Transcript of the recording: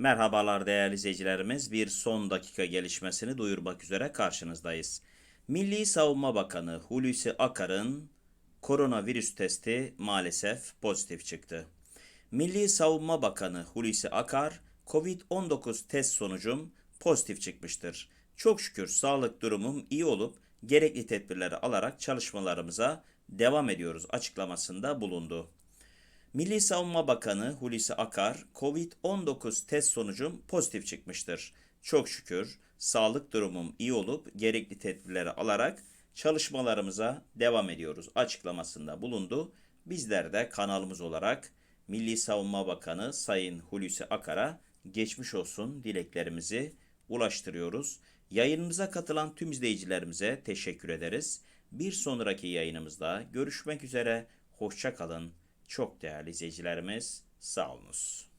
Merhabalar değerli izleyicilerimiz. Bir son dakika gelişmesini duyurmak üzere karşınızdayız. Milli Savunma Bakanı Hulusi Akar'ın koronavirüs testi maalesef pozitif çıktı. Milli Savunma Bakanı Hulusi Akar, Covid-19 test sonucum pozitif çıkmıştır. Çok şükür sağlık durumum iyi olup gerekli tedbirleri alarak çalışmalarımıza devam ediyoruz açıklamasında bulundu. Milli Savunma Bakanı Hulusi Akar, Covid-19 test sonucum pozitif çıkmıştır. Çok şükür sağlık durumum iyi olup gerekli tedbirleri alarak çalışmalarımıza devam ediyoruz açıklamasında bulundu. Bizler de kanalımız olarak Milli Savunma Bakanı Sayın Hulusi Akar'a geçmiş olsun dileklerimizi ulaştırıyoruz. Yayınımıza katılan tüm izleyicilerimize teşekkür ederiz. Bir sonraki yayınımızda görüşmek üzere. Hoşça kalın. Çok değerli izleyicilerimiz sağ.